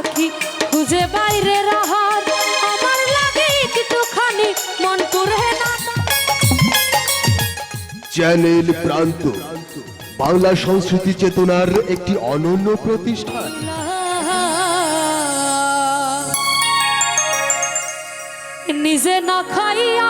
পাখি খুঁজে বাইরে রাহার। আমার লাগে একটুখানি মন করে না। চ্যানেল প্রান্ত বাংলা সংস্কৃতি চেতনার একটি অনন্য প্রতিষ্ঠান। নিজে না খাইয়া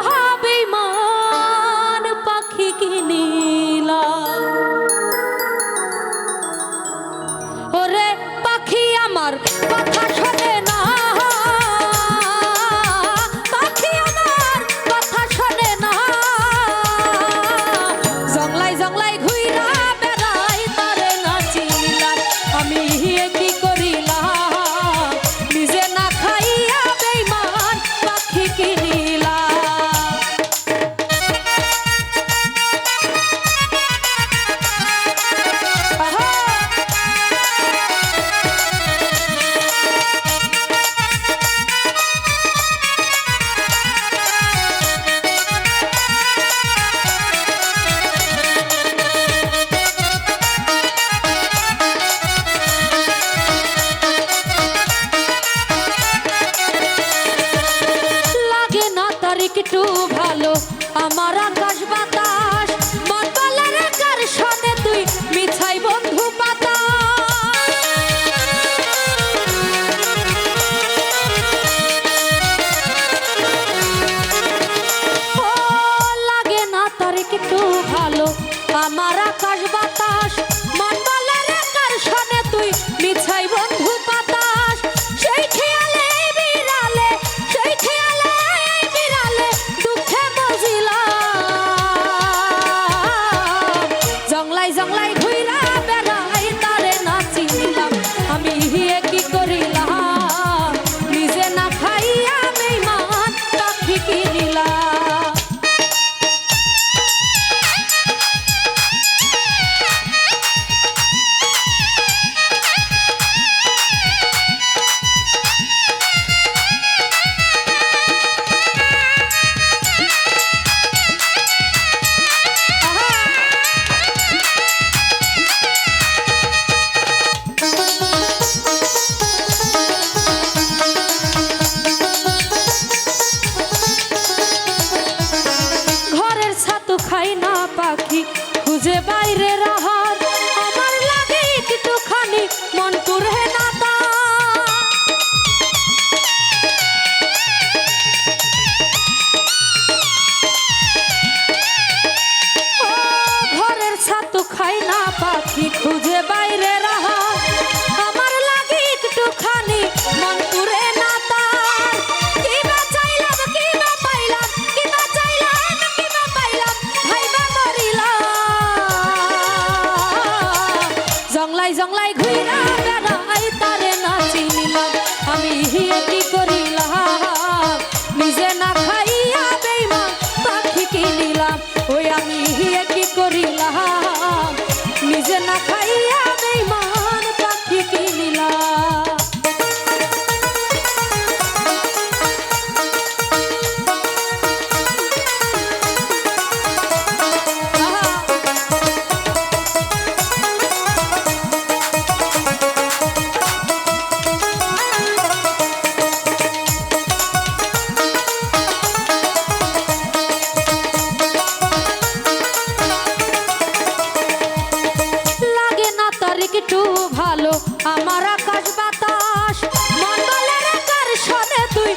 ভালো। আমার আকাশ বাতাস পাখি খুঁজে বাইরে রাহার আমার লাগে একটুখানি মন করে না। lies on like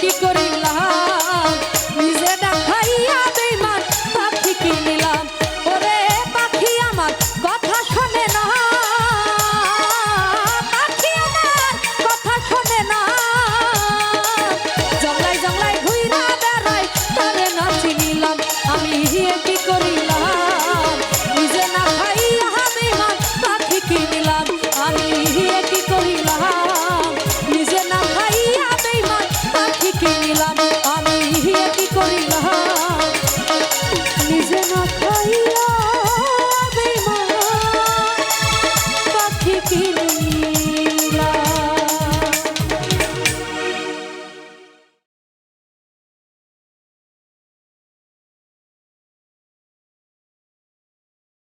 কি করিলা